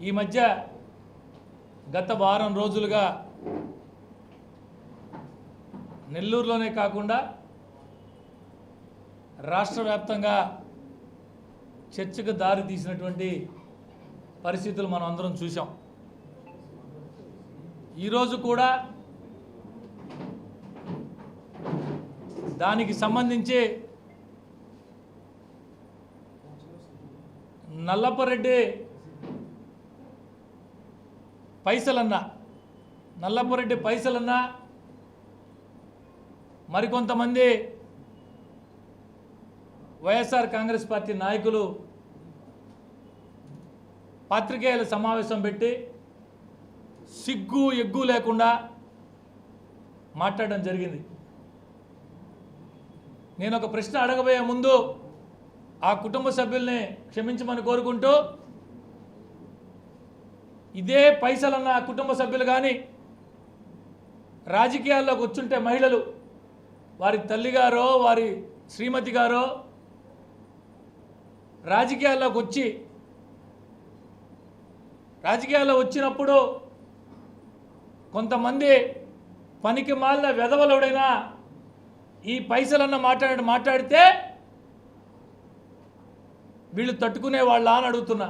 ఈ మధ్య గత వారం రోజులుగా నెల్లూరులోనే కాకుండా రాష్ట్ర వ్యాప్తంగా చర్చకు దారి తీసినటువంటి పరిస్థితులు మనం అందరం చూసాం ఈరోజు కూడా దానికి సంబంధించి నల్లపరెడ్డి పైసలన్నా. నల్లపురెడ్డి పైసలన్నా. మరికొంతమంది వైఎస్ఆర్ కాంగ్రెస్ పార్టీ నాయకులు పాత్రికేయుల సమావేశం పెట్టి సిగ్గు ఎగ్గు లేకుండా మాట్లాడడం జరిగింది. నేను ఒక ప్రశ్న అడగబోయే ముందు ఆ కుటుంబ సభ్యుల్ని క్షమించమని కోరుకుంటూ ఇదే పైసలన్న కుటుంబ సభ్యులు కానీ రాజకీయాల్లోకి వచ్చుంటే మహిళలు వారి తల్లిగారో వారి శ్రీమతి గారో రాజకీయాల్లోకి వచ్చి రాజకీయాల్లో వచ్చినప్పుడు కొంతమంది పనికి మాలిన వెధవలుడైనా ఈ పైసలన్న మాట్లాడి మాట్లాడితే వీళ్ళు తట్టుకునే వాళ్ళ అని అడుగుతున్నా.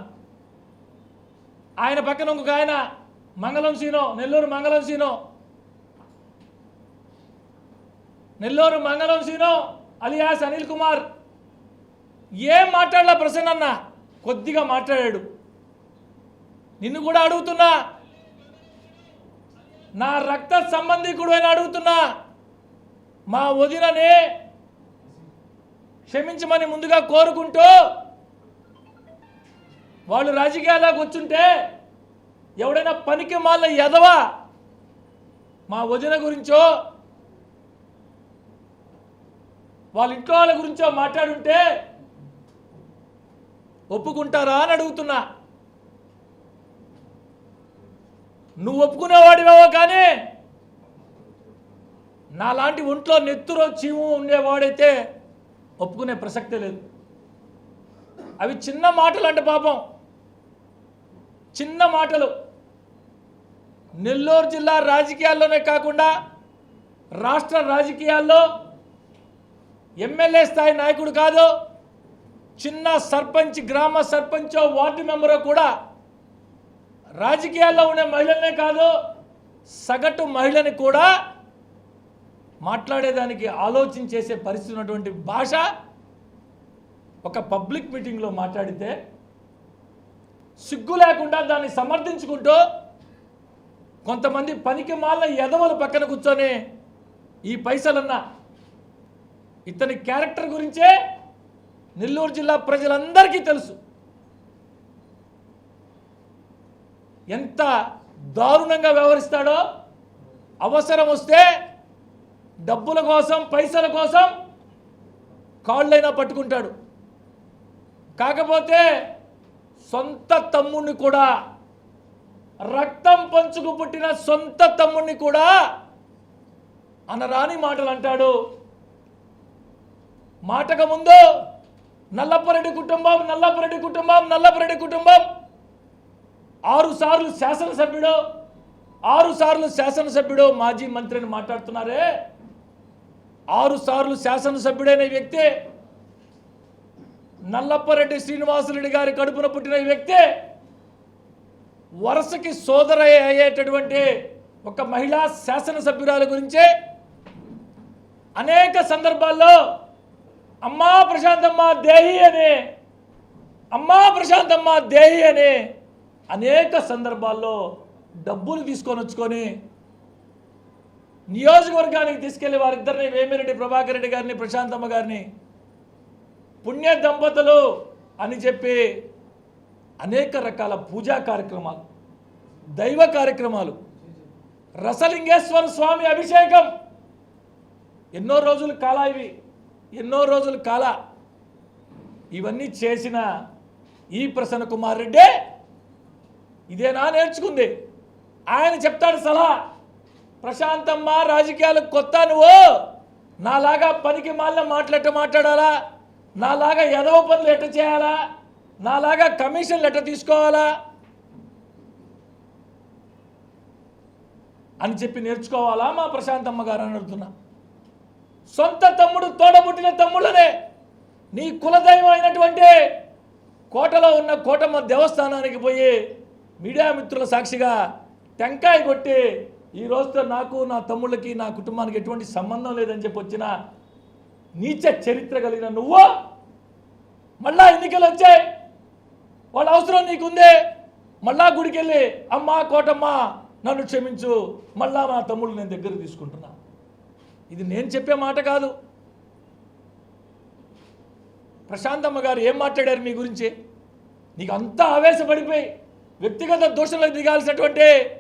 ఆయన పక్కన ఇంకొక ఆయన మంగళం సీనో నెల్లూరు మంగళం సీనో. నెల్లూరు మంగళం సీనో అలియాస్ అనిల్ కుమార్. ఏం మాట్లాడలా ప్రసన్న అన్న? కొద్దిగా మాట్లాడాడు. నిన్ను కూడా అడుగుతున్నా. నా రక్త సంబంధికుడు అని అడుగుతున్నా. మా వదినని క్షమించమని ముందుగా కోరుకుంటూ వాళ్ళు రాజకీయాల్లోకి వచ్చుంటే ఎవడైనా పనికి మాల ఎదవా మా వదిన గురించో వాళ్ళ ఇంట్లో వాళ్ళ గురించో మాట్లాడుంటే ఒప్పుకుంటారా అని అడుగుతున్నా. నువ్వు ఒప్పుకునేవాడివేవో కానీ నాలాంటి ఒంట్లో నెత్తురో చీము ఉండేవాడైతే ఒప్పుకునే ప్రసక్తే లేదు. అవి చిన్న మాటలు అంటే పాపం. చిన్న మాటలు. నెల్లూరు జిల్లా రాజకీయాల్లోనే కాకుండా రాష్ట్ర రాజకీయాల్లో ఎమ్మెల్యే స్థాయి నాయకుడు కాదు చిన్న సర్పంచ్ గ్రామ సర్పంచో వార్డు మెంబరో కూడా రాజకీయాల్లో ఉండే మహిళలనే కాదు సగటు మహిళని కూడా మాట్లాడేదానికి ఆలోచన చేసే పరిస్థితి ఉన్నటువంటి భాష ఒక పబ్లిక్ మీటింగ్లో మాట్లాడితే సిగ్గు లేకుండా దాన్ని సమర్థించుకుంటూ కొంతమంది పనికి మాల ఎదవలు పక్కన కూర్చొని ఈ పైసలన్న ఇతని క్యారెక్టర్ గురించే నెల్లూరు జిల్లా ప్రజలందరికీ తెలుసు. ఎంత దారుణంగా వ్యవహరిస్తాడో అవసరం వస్తే డబ్బుల కోసం పైసల కోసం కాళ్ళైనా పట్టుకుంటాడు. కాకపోతే సొంత తమ్ముడిని కూడా రక్తం పంచుకు పుట్టిన సొంత తమ్ముడిని కూడా అనరాని మాటలు అంటాడు. మాటకు ముందు నల్లపరెడ్డి కుటుంబం నల్లపరెడ్డి కుటుంబం నల్లపరెడ్డి కుటుంబం. ఆరు సార్లు శాసనసభ్యుడు ఆరు సార్లు శాసనసభ్యుడు మాజీ మంత్రిని మాట్లాడుతున్నారే. ఆరు సార్లు శాసనసభ్యుడైన వ్యక్తి నల్లప్పరెడ్డి శ్రీనివాసరెడ్డి గారి కడుపున పుట్టిన వ్యక్తే వరుసకి సోదర అయ్యేటటువంటి ఒక మహిళా శాసనసభ్యురాల గురించే అనేక సందర్భాల్లో అమ్మా ప్రశాంతమ్మ దేహి అని అమ్మా ప్రశాంతమ్మ దేహి అని అనేక సందర్భాల్లో డబ్బులు తీసుకొని వచ్చుకొని నియోజకవర్గానికి తీసుకెళ్ళి వారిద్దరిని వేమిరెడ్డి ప్రభాకర్ రెడ్డి గారిని ప్రశాంతమ్మ గారిని పుణ్య దంపతులు అని చెప్పి అనేక రకాల పూజా కార్యక్రమాలు దైవ కార్యక్రమాలు. రసలింగేశ్వర స్వామి అభిషేకం. ఎన్నో రోజులు కాల ఇవి ఎన్నో రోజులు కాల. ఇవన్నీ చేసిన ఈ ప్రసన్న కుమార్ రెడ్డి ఇదేనా నేర్చుకుంది? ఆయన చెప్తాడు సలహా ప్రశాంతమ్మ రాజకీయాలకు కొత్త నువ్వు. నాలాగా పనికి మాలిన మాట్లాడటం మాట్లాడాలా? నాలాగా ఎదవ పనులు ఎట్ట చేయాలా? నాలాగా కమిషన్లు ఎట్ట తీసుకోవాలా? అని చెప్పి నేర్చుకోవాలా మా ప్రశాంతమ్మ గారు అని అడుగుతున్నా. సొంత తమ్ముడు తోడబుట్టిన తమ్ముళ్ళనే నీ కులదైవం అయినటువంటి కోటలో ఉన్న కోటమ్మ దేవస్థానానికి పోయి మీడియా మిత్రుల సాక్షిగా టెంకాయ కొట్టి ఈ రోజుతో నాకు నా తమ్ముళ్ళకి నా కుటుంబానికి ఎటువంటి సంబంధం లేదని చెప్పి వచ్చిన నీచ చరిత్ర కలిగిన నువ్వు మళ్ళా ఎన్నికలు వచ్చాయి. వాళ్ళ అవసరం నీకుందే. మళ్ళా గుడికి వెళ్ళి అమ్మా కోటమ్మ నన్ను క్షమించు. మళ్ళా మా తమ్ముళ్ళు నేను దగ్గర తీసుకుంటున్నా. ఇది నేను చెప్పే మాట కాదు. ప్రశాంతమ్మ గారు ఏం మాట్లాడారు మీ గురించి? నీకు అంతా ఆవేశపడిపోయి వ్యక్తిగత దోషంలో దిగాల్సినటువంటి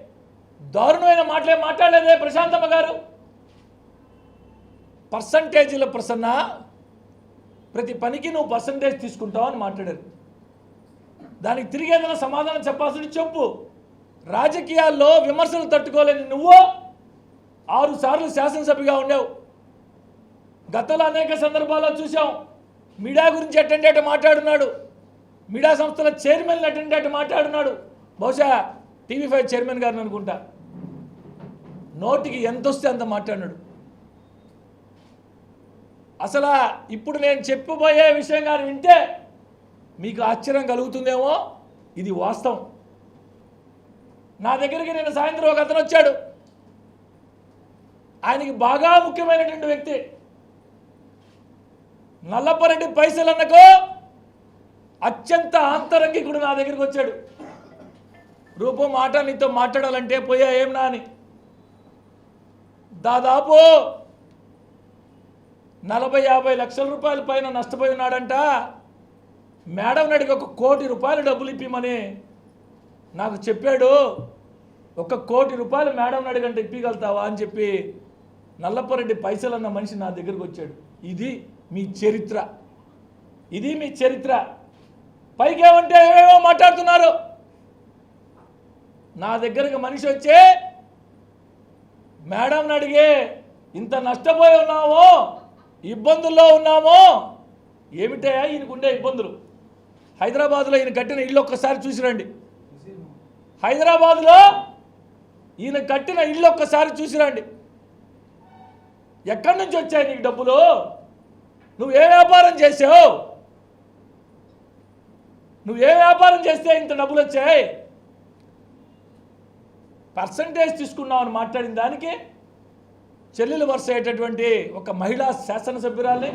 దారుణమైన మాటలే మాట్లాడలేదే ప్రశాంతమ్మ గారు. పర్సంటేజీల ప్రసన్న ప్రతి పనికి నువ్వు పర్సంటేజ్ తీసుకుంటావు అని మాట్లాడారు. దానికి తిరిగి ఏదైనా సమాధానం చెప్పాల్సింది చెప్పు. రాజకీయాల్లో విమర్శలు తట్టుకోలేని నువ్వు ఆరు సార్లు శాసనసభ్యుగా ఉండేవు. గతంలో అనేక సందర్భాల్లో చూసాం మీడియా గురించి అటెండ్ అయ్యేట మాట్లాడున్నాడు. మీడియా సంస్థల చైర్మన్ అటెండ్ అయ్యేట మాట్లాడున్నాడు. బహుశా టీవీ ఫైవ్ చైర్మన్ గారిని అనుకుంటా. నోటికి ఎంత వస్తే అంత మాట్లాడినాడు. అసలు ఇప్పుడు నేను చెప్పబోయే విషయం కానీ వింటే మీకు ఆశ్చర్యం కలుగుతుందేమో? ఇది వాస్తవం. నా దగ్గరికి నేను సాయంత్రం ఒక అతను వచ్చాడు. ఆయనకి బాగా ముఖ్యమైనటువంటి వ్యక్తి. నల్లపరెడ్డి పైసలన్నకో అత్యంత ఆంతరంగికుడు నా దగ్గరికి వచ్చాడు. రూపం మాట నీతో మాట్లాడాలంటే పోయా ఏం నా అని దాదాపు నలభై యాభై లక్షల రూపాయల పైన నష్టపోయి ఉన్నాడంట మేడం అడిగి ఒక కోటి రూపాయలు డబ్బులు ఇప్పిమని నాకు చెప్పాడు. ఒక కోటి రూపాయలు మేడం నడిగంటే ఇప్పగలుగుతావా అని చెప్పి నల్లపరెడ్డి పైసలు అన్న మనిషి నా దగ్గరకు వచ్చాడు. ఇది మీ చరిత్ర. ఇది మీ చరిత్ర. పైకేమంటే ఏమేమో మాట్లాడుతున్నారు. నా దగ్గరకు మనిషి వచ్చే మేడం అడిగే ఇంత నష్టపోయి ఉన్నామో ఇబ్బందుల్లో ఉన్నామో? ఏమిటయా ఈయనకుండే ఇబ్బందులు? హైదరాబాద్లో ఈయన కట్టిన ఇల్లు ఒక్కసారి చూసి రండి. హైదరాబాద్లో ఈయన కట్టిన ఇల్లు ఒక్కసారి చూసిరండి ఎక్కడి నుంచి వచ్చాయి నీకు డబ్బులు? నువ్వు ఏ వ్యాపారం చేసావు? నువ్వు ఏ వ్యాపారం చేస్తే ఇంత డబ్బులు వచ్చాయి? పర్సంటేజ్ తీసుకున్నావు అని మాట్లాడిన దానికి చెల్లెలు వరుస అయ్యేటటువంటి ఒక మహిళా శాసనసభ్యురాల్ని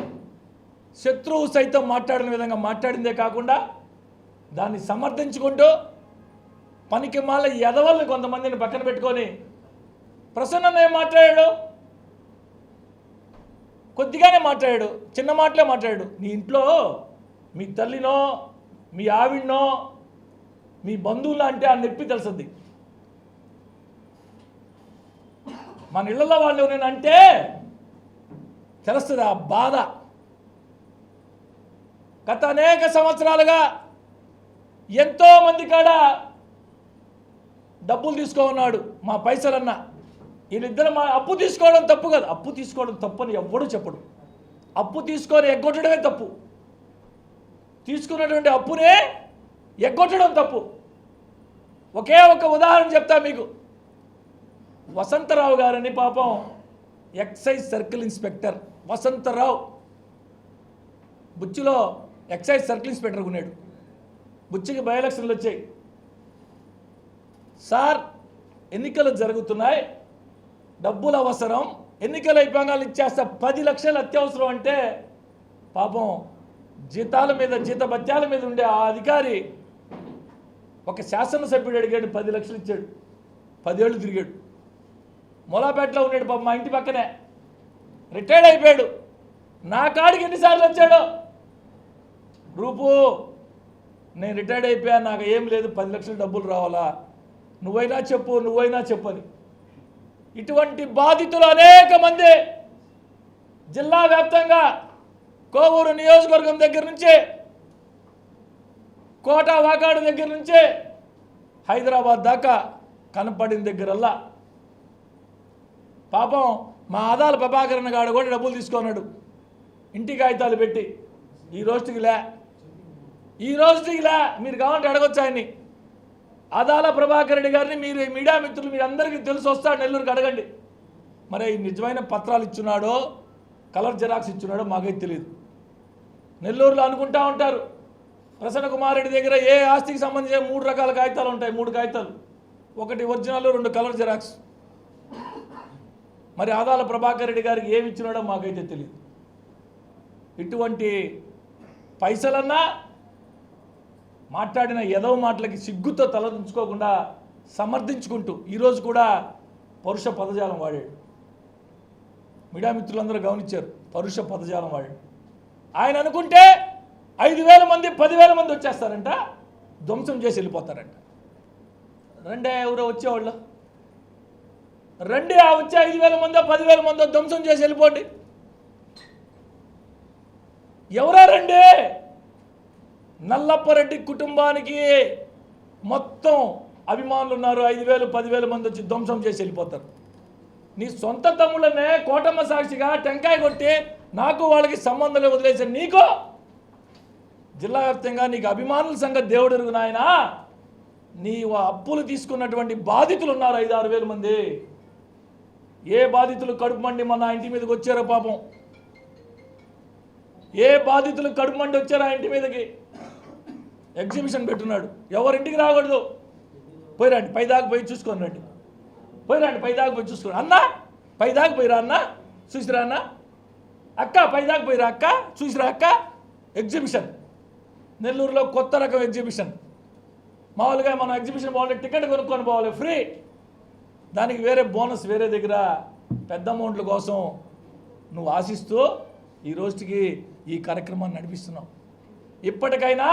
శత్రువు సైతం మాట్లాడిన విధంగా మాట్లాడిందే కాకుండా దాన్ని సమర్థించుకుంటూ పనికి మాల ఎదవల్ని కొంతమందిని పక్కన పెట్టుకొని ప్రసన్న ఏం మాట్లాడాడు. కొద్దిగానే మాట్లాడాడు. చిన్న మాటలే మాట్లాడాడు. నీ ఇంట్లో మీ తల్లినో మీ ఆవిడనో మీ బంధువులా అంటే ఆ నొప్పి తెలుసుద్ది మన ఇళ్ళలో వాళ్ళు ఎవరైనా తెలుస్తుంది ఆ బాధ. గత అనేక సంవత్సరాలుగా ఎంతో మంది కాడ డబ్బులు తీసుకోమన్నాడు మా పైసలన్న. వీళ్ళిద్దరు మా అప్పు తీసుకోవడం తప్పు కాదు. అప్పు తీసుకోవడం తప్పు అని ఎవ్వడూ చెప్పడు. అప్పు తీసుకొని ఎగ్గొట్టడమే తప్పు. తీసుకున్నటువంటి అప్పునే ఎగ్గొట్టడం తప్పు. ఒకే ఒక ఉదాహరణ చెప్తా మీకు. వసంతరావు గారని పాపం ఎక్సైజ్ సర్కిల్ ఇన్స్పెక్టర్ వసంతరావు. బుచ్చిలో ఎక్సైజ్ సర్కిల్ ఇన్స్పెక్టర్ ఉన్నాడు. బుచ్చికి బై ఎలక్షన్లు వచ్చాయి. సార్ ఎన్నికలు జరుగుతున్నాయి. డబ్బులు అవసరం. ఎన్నికలు అయిపోగానే ఇచ్చేస్తా పది లక్షలు అత్యవసరం అంటే పాపం జీతాల మీద జీతభత్యాల మీద ఉండే ఆ అధికారి ఒక శాసనసభ్యుడు అడిగాడు పది లక్షలు ఇచ్చాడు. పదేళ్ళు తిరిగాడు. మొలాపేటలో ఉన్నాడు బాబు మా ఇంటి పక్కనే. రిటైర్డ్ అయిపోయాడు. నా కాడికి ఎన్నిసార్లు వచ్చాడో? రూపు నేను రిటైర్డ్ అయిపోయా నాకు ఏం లేదు పది లక్షలు డబ్బులు రావాలా? నువ్వైనా చెప్పు నువ్వైనా చెప్పని ఇటువంటి బాధితులు అనేక మంది జిల్లా వ్యాప్తంగా కోవూరు నియోజకవర్గం దగ్గర నుంచి కోట వాకాడు దగ్గర నుంచి హైదరాబాద్ దాకా కనపడిన దగ్గరల్లా పాపం మా ఆదాల ప్రభాకరణ గాడు కూడా డబ్బులు తీసుకున్నాడు. ఇంటి కాగితాలు పెట్టి. ఈ రోజుకి లే. ఈ రోజుకి లే. మీరు కావాలంటే అడగొచ్చు ఆయన్ని. ఆదాల ప్రభాకర్ రెడ్డి గారిని మీరు మీడియా మిత్రులు మీరు అందరికీ తెలిసి వస్తాడు నెల్లూరుకి అడగండి. మరి నిజమైన పత్రాలు ఇచ్చున్నాడో కలర్ జెరాక్స్ ఇచ్చున్నాడో మాకైతే తెలియదు నెల్లూరులో అనుకుంటా ఉంటారు. ప్రసన్న కుమార్ రెడ్డి దగ్గర ఏ ఆస్తికి సంబంధించిన మూడు రకాల కాగితాలు ఉంటాయి? మూడు కాగితాలు. ఒకటి ఒరిజినల్ రెండు కలర్ జెరాక్స్. మరి ఆదాల ప్రభాకర్ రెడ్డి గారికి ఏమి ఇచ్చినాడో మాకైతే తెలియదు ఇటువంటి పైసలన్నా మాట్లాడిన ఎదవ మాటలకి సిగ్గుతో తలదించుకోకుండా సమర్థించుకుంటూ ఈరోజు కూడా పరుష పదజాలం వాడాడు. మీడియా మిత్రులందరూ గమనించారు పరుష పదజాలం వాడాడు. ఆయన అనుకుంటే ఐదు వేల మంది పదివేల మంది వచ్చేస్తారంట ధ్వంసం చేసి వెళ్ళిపోతారంట. రెండే ఎవరో వచ్చేవాళ్ళు. రండి ఆ వచ్చే ఐదు వేల మందో పదివేల మందో ధ్వంసం చేసి వెళ్ళిపోండి. ఎవరా రండి? నల్లప్పరెడ్డి కుటుంబానికి మొత్తం అభిమానులు ఉన్నారు ఐదు వేలు పదివేల మంది వచ్చి ధ్వంసం చేసి వెళ్ళిపోతారు. నీ సొంత తమ్ముళ్ళనే కోటమ్మ సాక్షిగా టెంకాయ కొట్టి నాకు వాళ్ళకి సంబంధాలు వదిలేసాను నీకు? జిల్లా వ్యాప్తంగా నీకు అభిమానుల సంగతి దేవుడు ఎరుగు నాయన. నీ వా- అప్పులు తీసుకున్నటువంటి బాధితులు ఉన్నారు ఐదు ఆరు వేల మంది. ఏ బాధితులు కడుపు మండి మన ఇంటి మీదకి వచ్చారో పాపం? ఏ బాధితులు కడుపు మండి వచ్చారో ఆ ఇంటి మీదకి? ఎగ్జిబిషన్ పెట్టున్నాడు. ఎవరింటికి రాకూడదు? పోయి రండి పోయి చూసుకొని రండి. పోయి రండి పోయి చూసుకోండి అన్నా పైదాకా పోయిరా అన్న చూసిరా అన్న? అక్క పైదాకా పోయిరా అక్క చూసిరా అక్క? ఎగ్జిబిషన్ నెల్లూరులో కొత్త రకం ఎగ్జిబిషన్ మామూలుగా మనం ఎగ్జిబిషన్ పోవాలి టికెట్ కొనుక్కొని పోవాలి ఫ్రీ దానికి వేరే బోనస్ వేరే దగ్గర పెద్ద అమౌంట్ల కోసం నువ్వు ఆశిస్తూ ఈ రోజుకి ఈ కార్యక్రమాన్ని నడిపిస్తున్నావు. ఇప్పటికైనా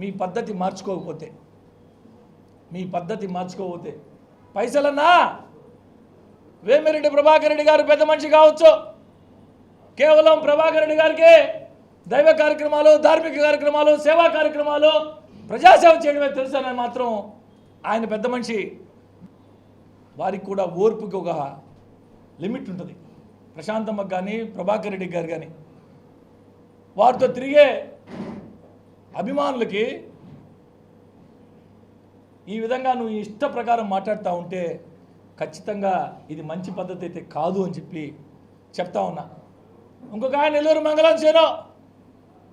మీ పద్ధతి మార్చుకోకపోతే మీ పద్ధతి మార్చుకోకపోతే పైసలన్నా వేమిరెడ్డి ప్రభాకర్ రెడ్డి గారు పెద్ద మనిషి కావచ్చు. కేవలం ప్రభాకర్ రెడ్డి గారికి దైవ కార్యక్రమాలు ధార్మిక కార్యక్రమాలు సేవా కార్యక్రమాలు ప్రజాసేవ చేయడమే తెలుసని మాత్రం ఆయన పెద్ద మనిషి వారికి కూడా ఓర్పుకి ఒక లిమిట్ ఉంటుంది. ప్రశాంతమ్మ కానీ ప్రభాకర్ రెడ్డి గారు కానీ వారితో తిరిగే అభిమానులకి ఈ విధంగా నువ్వు ఇష్ట ప్రకారం మాట్లాడుతూ ఉంటే ఖచ్చితంగా ఇది మంచి పద్ధతి అయితే కాదు అని చెప్పి చెప్తా ఉన్నా. ఇంకొక ఆయన నెల్లూరు మంగళం చేను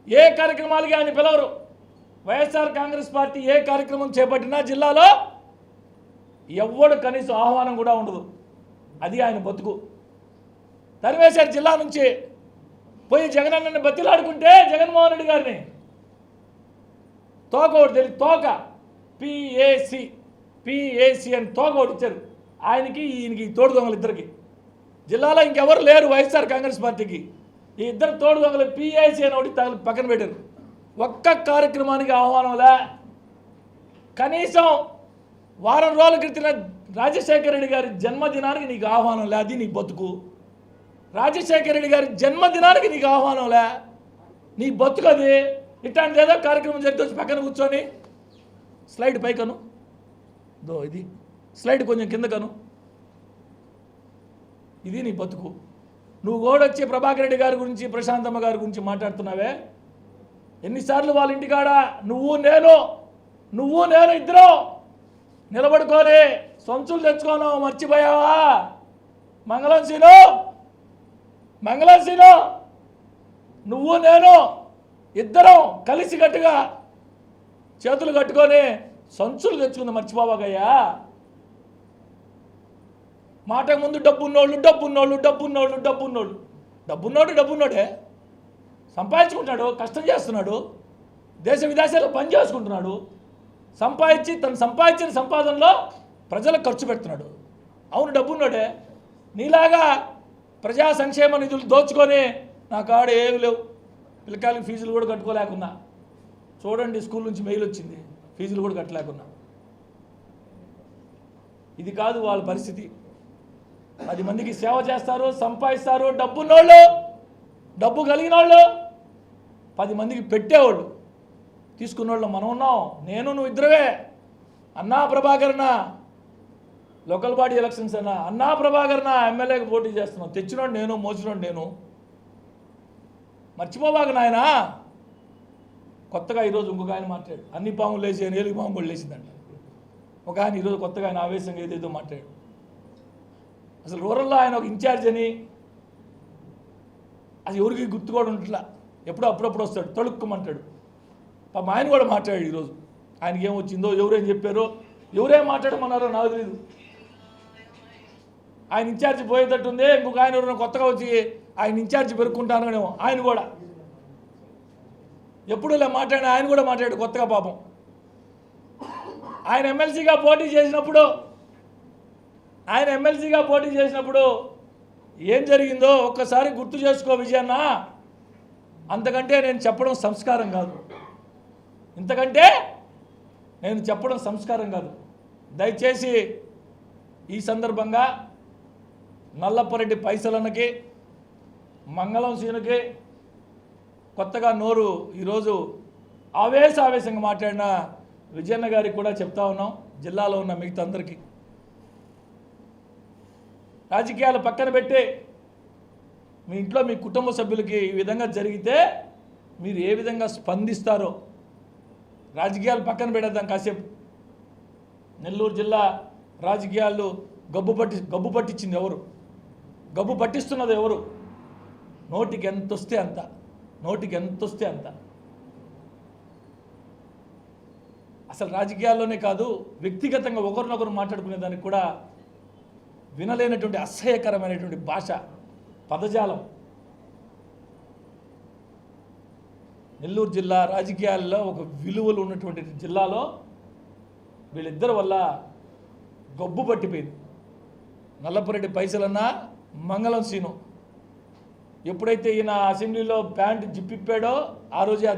ఏ కార్యక్రమాలకి ఆయన పిలవరు? వైఎస్ఆర్ కాంగ్రెస్ పార్టీ ఏ కార్యక్రమం చేపట్టినా జిల్లాలో ఎవ్వడు కనీసం ఆహ్వానం కూడా ఉండదు. అది ఆయన బతుకు. తరివేశారు జిల్లా నుంచి పోయి జగనన్నని బతిలాడుకుంటే జగన్మోహన్ రెడ్డి గారిని. తోక ఒకటి తెలియదు తోక. పిఏసి పిఏసి అని తోక ఒకటి ఇచ్చారు. ఆయనకి ఈయనకి తోడు దొంగలు ఇద్దరికి. జిల్లాలో ఇంకెవరు లేరు వైఎస్ఆర్ కాంగ్రెస్ పార్టీకి. ఈ ఇద్దరు తోడు దొంగలు పిఐసి అని ఒకటి తగిలి పక్కన పెట్టారు. ఒక్క కార్యక్రమానికి ఆహ్వానంలా కనీసం వారం రోజుల క్రితం రాజశేఖర రెడ్డి గారి జన్మదినానికి నీకు ఆహ్వానం లే అది నీ బతుకు. రాజశేఖర రెడ్డి గారి జన్మదినానికి నీకు ఆహ్వానం లే. నీ బతుకు అది. ఇట్లాంటి ఏదో కార్యక్రమం జరిగితే వచ్చి పక్కన కూర్చొని. స్లైడ్ పైకను. దో ఇది. స్లైడ్ కొంచెం కిందకను. ఇది నీ బతుకు. నువ్వు ఓడొచ్చి ప్రభాకర్ రెడ్డి గారి గురించి ప్రశాంతమ్మ గారి గురించి మాట్లాడుతున్నావే? ఎన్నిసార్లు వాళ్ళ ఇంటికాడ నువ్వు నేను నువ్వు నేను ఇద్దరు నిలబడుకొని సొంచులు తెచ్చుకోను మర్చిపోయావా? మంగళం సీను మంగళం సీను. నువ్వు నేను ఇద్దరం కలిసికట్టుగా చేతులు కట్టుకొని సంచులు తెచ్చుకుంది మర్చిపోవాగయ్యా. మాటకు ముందు డబ్బున్నోళ్ళు డబ్బున్నోళ్ళు డబ్బున్నోళ్ళు డబ్బున్నోళ్ళు. డబ్బున్నోడు డబ్బున్నోడే. సంపాదించుకుంటున్నాడు కష్టం చేస్తున్నాడు దేశ విదేశాల్లో పని చేసుకుంటున్నాడు. సంపాదించి తను సంపాదించిన సంపాదనలో ప్రజలకు ఖర్చు పెడుతున్నాడు. అవును డబ్బున్నోడే. నీలాగా ప్రజా సంక్షేమ నిధులు దోచుకొని నా కాడ ఏమి లేవు. పిల్లకాయలకి ఫీజులు కూడా కట్టుకోలేకున్నా. చూడండి స్కూల్ నుంచి మెయిల్ వచ్చింది. ఫీజులు కూడా కట్టలేకున్నా. ఇది కాదు వాళ్ళ పరిస్థితి. పది మందికి సేవ చేస్తారు సంపాదిస్తారు డబ్బున్నోళ్ళు డబ్బు కలిగిన వాళ్ళు పది మందికి పెట్టేవాళ్ళు. తీసుకున్న వాళ్ళు మనం ఉన్నాం. నేను నువ్వు ఇద్దరవే అన్నా ప్రభాకరణ లోకల్ బాడీ ఎలక్షన్స్ అన్నా. అన్నా ప్రభాకర్ నా ఎమ్మెల్యేకి పోటీ చేస్తున్నావు. తెచ్చినోడు నేను మోసినోడు నేను. మర్చిపోబాక నాయనా. కొత్తగా ఈరోజు ఇంకొక ఆయన మాట్లాడు అన్ని పాములు లేచి ఆయన ఏలుగు పాము కూడా లేచిందంట. ఒక ఆయన ఈరోజు కొత్తగా ఆయన ఆవేశంగా ఏదేదో మాట్లాడు అసలు రూరల్లో ఆయన ఒక ఇన్ఛార్జ్ అని అది ఎవరికి గుర్తు కూడా ఉంట్లా ఎప్పుడో అప్పుడప్పుడు వస్తాడు. తొలుక్కుమంటాడు. పాపం ఆయన కూడా మాట్లాడాడు ఈరోజు. ఆయనకి ఏం వచ్చిందో ఎవరేం చెప్పారో ఎవరేం మాట్లాడమన్నారో నాకు తెలీదు. ఆయన ఇన్ఛార్జ్ పోయేటట్టుంది ఇంకొక ఆయన ఎవరైనా కొత్తగా వచ్చి ఆయన ఇన్ఛార్జ్ పెరుక్కుంటాననేమో ఆయన కూడా. ఎప్పుడు ఇలా మాట్లాడిన ఆయన కూడా మాట్లాడాడు కొత్తగా పాపం. ఆయన ఎమ్మెల్సీగా పోటీ చేసినప్పుడు ఆయన ఎమ్మెల్సీగా పోటీ చేసినప్పుడు ఏం జరిగిందో ఒక్కసారి గుర్తు చేసుకో విజయన్న. అంతకంటే నేను చెప్పడం సంస్కారం కాదు. ఇంతకంటే నేను చెప్పడం సంస్కారం కాదు. దయచేసి ఈ సందర్భంగా నల్లపరెడ్డి పైసలన్నకి మంగళం సీనుకి కొత్తగా నోరు ఈరోజు ఆవేశ ఆవేశంగా మాట్లాడిన విజయన్న గారికి కూడా చెప్తా ఉన్నాం జిల్లాలో ఉన్న మిగతా అందరికీ. రాజకీయాలు పక్కన పెట్టి మీ ఇంట్లో మీ కుటుంబ సభ్యులకి ఈ విధంగా జరిగితే మీరు ఏ విధంగా స్పందిస్తారో రాజకీయాలు పక్కన పెడేద్దాం కాసేపు. నెల్లూరు జిల్లా రాజకీయాలు గబ్బు పట్టి గబ్బు పట్టించింది ఎవరు? గబ్బు పట్టిస్తున్నది ఎవరు? నోటికి ఎంత వస్తే అంత నోటికి ఎంత వస్తే అంత. అసలు రాజకీయాల్లోనే కాదు వ్యక్తిగతంగా ఒకరినొకరు మాట్లాడుకునే దానికి కూడా వినలేనటువంటి అసహ్యకరమైనటువంటి భాష పదజాలం. నెల్లూరు జిల్లా రాజకీయాల్లో ఒక విలువలు ఉన్నటువంటి జిల్లాలో వీళ్ళిద్దరి వల్ల గబ్బు పట్టిపోయింది. నల్లపురెడ్డి పైసలన్నా మంగళం సీను. ఎప్పుడైతే ఈయన అసెంబ్లీలో ప్యాంట్ జిప్పిప్పాడో ఆ రోజే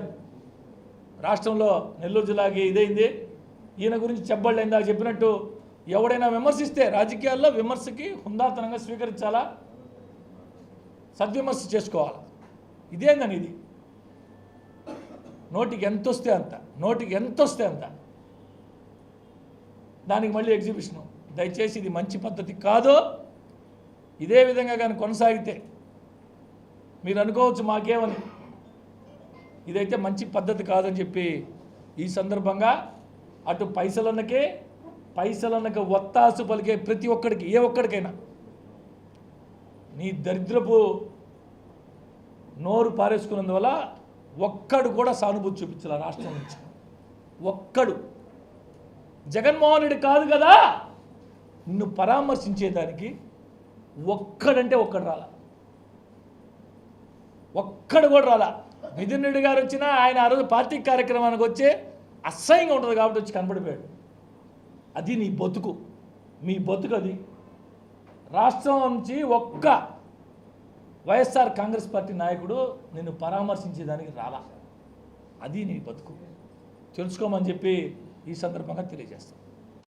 రాష్ట్రంలో నెల్లూరు జిల్లాకి ఇదైంది. ఈయన గురించి చెప్పబడలే ఇందాక చెప్పినట్టు ఎవడైనా విమర్శిస్తే రాజకీయాల్లో విమర్శకి హుందాతనంగా స్వీకరించాలా? సద్విమర్శ చేసుకోవాలి? ఇదేందని ఇది నోటికి ఎంత వస్తే అంత నోటికి ఎంత వస్తే అంత. దానికి మళ్ళీ ఎగ్జిబిషను దయచేసి ఇది మంచి పద్ధతి కాదు ఇదే విధంగా కానీ కొనసాగితే మీరు అనుకోవచ్చు మాకేమని. ఇదైతే మంచి పద్ధతి కాదని చెప్పి ఈ సందర్భంగా అటు పైసలన్నకే పైసలన్నక ఒత్తాసు పలికే ప్రతి ఒక్కడికి ఏ ఒక్కడికైనా నీ దరిద్రపు నోరు పారేసుకున్నందువల్ల ఒక్కడు కూడా సానుభూతి చూపించాల రాష్ట్రం నుంచి. ఒక్కడు. జగన్మోహన్ రెడ్డి కాదు కదా? నిన్ను పరామర్శించేదానికి ఒక్కడంటే ఒక్కడు రాలా. ఒక్కడు కూడా రాలా. మిథున్ రెడ్డి గారు వచ్చినా ఆయన ఆ రోజు పార్టీ కార్యక్రమానికి వచ్చి అసహ్యంగా ఉంటుంది కాబట్టి వచ్చి కనబడిపోయాడు. అది నీ బతుకు. మీ బతుకు అది. రాష్ట్రం నుంచి ఒక్క వైఎస్ఆర్ కాంగ్రెస్ పార్టీ నాయకుడు నిన్ను పరామర్శించేదానికి రాలా. అది నీ బతుకు. తెలుసుకోమని చెప్పి ఈ సందర్భంగా తెలియజేస్తాను